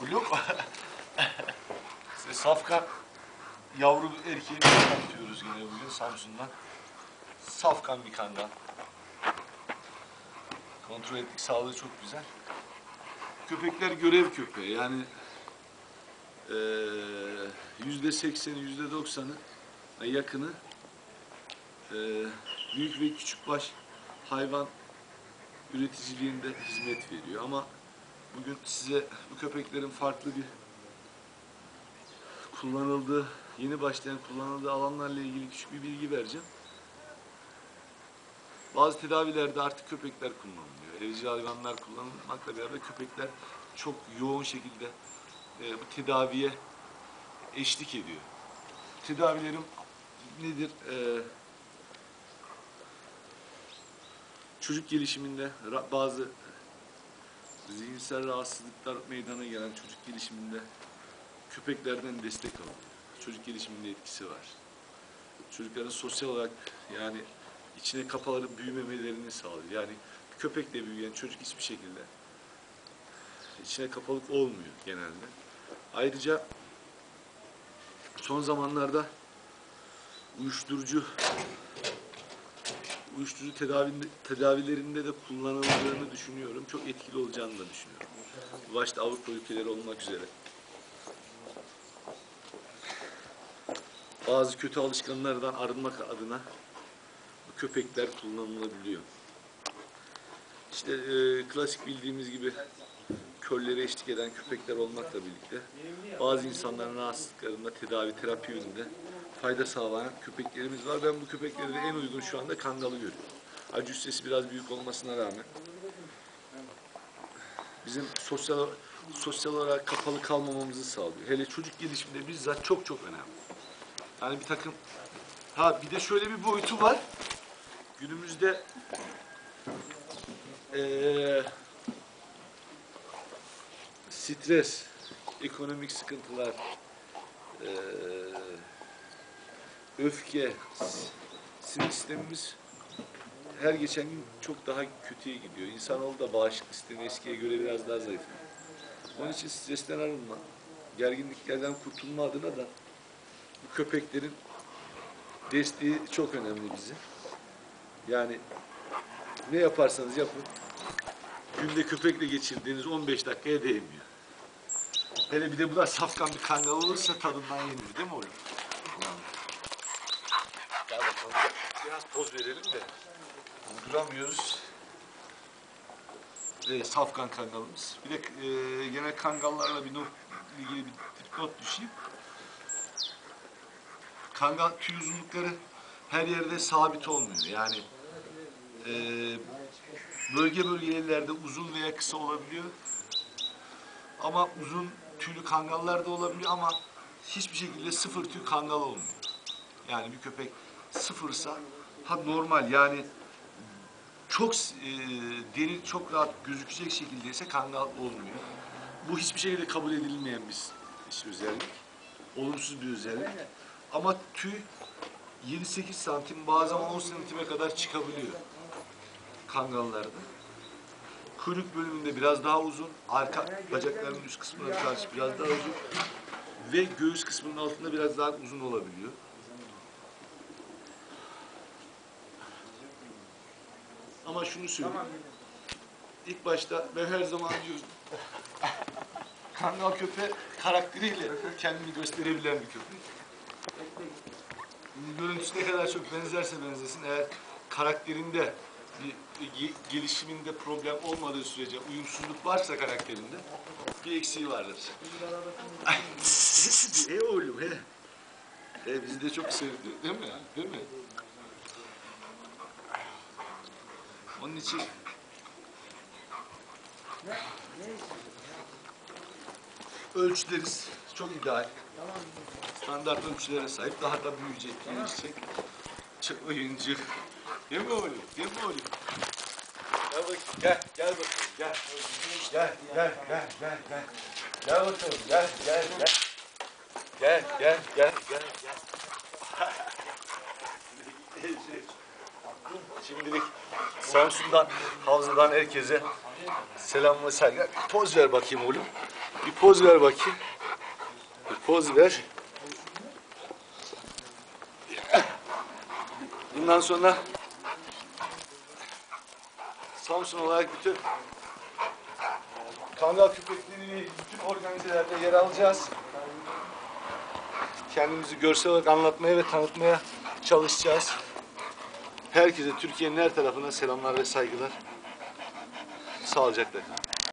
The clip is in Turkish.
Blok. Size Safkan yavru erkeğini tanıtıyoruz yine bugün Samsun'dan. Safkan bir kangal. Kontrol ettik sağlığı çok güzel. Köpekler görev köpeği yani yüzde sekseni, yüzde doksanı yakını eee, büyük ve küçük baş hayvan üreticiliğinde hizmet veriyor ama bugün size bu köpeklerin farklı bir kullanıldığı, yeni başlayan kullanıldığı alanlarla ilgili küçük bir bilgi vereceğim. Bazı tedavilerde artık köpekler kullanılıyor. Evcil hayvanlar kullanılmakla beraber köpekler çok yoğun şekilde e, bu tedaviye eşlik ediyor. Tedavilerim nedir? E, çocuk gelişiminde bazı zihinsel rahatsızlıklar meydana gelen çocuk gelişiminde köpeklerden destek alıyor. Çocuk gelişiminde etkisi var. Çocukların sosyal olarak yani içine kapalı büyümemelerini sağlıyor. Yani köpekle büyüyen çocuk hiçbir şekilde içine kapalılık olmuyor genelde. Ayrıca son zamanlarda uyuşturucu uyuşturucu tedavi, tedavilerinde de kullanıldığını düşünüyorum. Çok etkili olacağını da düşünüyorum. Başta Avrupa ülkeleri olmak üzere. Bazı kötü alışkanlardan arınmak adına köpekler kullanılabiliyor. İşte e, klasik bildiğimiz gibi körlere eşlik eden köpekler olmakla birlikte bazı insanların rahatsızlıklarında tedavi, terapi yönünde fayda sağlayan köpeklerimiz var. Ben bu köpekleri de en uygun şu anda kangalı görüyorum. Ha cüssesi biraz büyük olmasına rağmen bizim sosyal sosyal olarak kapalı kalmamamızı sağlıyor. Hele çocuk gelişiminde bizzat çok çok önemli. Yani bir takım ha bir de şöyle bir boyutu var. Günümüzde eee stres, ekonomik sıkıntılar, eee, öfke, sistemimiz her geçen gün çok daha kötüye gidiyor. İnsanoğlu da bağışıklık sistemi eskiye göre biraz daha zayıf. Onun için stresten arınma, gerginliklerden kurtulma adına da bu köpeklerin desteği çok önemli bize. Yani ne yaparsanız yapın, günde köpekle geçirdiğiniz 15 dakikaya değmiyor. Hele bir de bu da safkan bir kangal olursa tadından yenir değil mi oğlum? Bakalım. Biraz poz verelim de. Duramıyoruz. Evet, safkan kangalımız. Bir de e, gene kangallarla bir not, ilgili bir not düşeyim. Kangal tüy uzunlukları her yerde sabit olmuyor. Yani e, bölge bölgelerde uzun veya kısa olabiliyor. Ama uzun tüylü kangallar da olabiliyor ama hiçbir şekilde sıfır tüy kangal olmuyor. Yani bir köpek sıfırsa ha normal yani çok e, deri çok rahat gözükecek şekildeyse kangal olmuyor. Bu hiçbir şekilde kabul edilmeyen bir özellik. Olumsuz bir özellik. Ama tüy 7-8 santim bazen 10 santime kadar çıkabiliyor kangallarda. Kuyruk bölümünde biraz daha uzun, arka bacaklarının üst kısmına karşı biraz daha uzun ve göğüs kısmının altında biraz daha uzun olabiliyor. Ama şunu söyleyeyim. İlk başta ben her zaman diyorum. Kangal köpeği karakteriyle kendini gösterebilen bir köpek. Görüntüsü ne kadar çok benzerse benzesin eğer karakterinde bir ge- gelişiminde problem olmadığı sürece uyumsuzluk varsa karakterinde bir eksiği vardır. e oğlum he. E bizi de çok sevdi değil mi? Değil mi? Onun için ölçüleriz çok ideal. Standart ölçülere sahip daha da büyüyecek, gelişecek. Çok oyuncu. Değil mi oğlum? Değil mi oğlum? Gel bakayım, gel, gel bakalım, gel. Gel, gel, gel, gel, gel. Gel bakalım, gel, gel, gel. Gel, gel, gel, gel, gel. Şimdilik Samsun'dan, Havza'dan herkese selam ve saygılar. Poz ver bakayım oğlum. Bir poz ver bakayım. Bir poz ver. Bundan sonra Samsun olarak bütün kangal köpekleriyle ilgili bütün organizelerde yer alacağız. Kendimizi görsel olarak anlatmaya ve tanıtmaya çalışacağız. Herkese Türkiye'nin her tarafına selamlar ve saygılar. Sağlıcakla.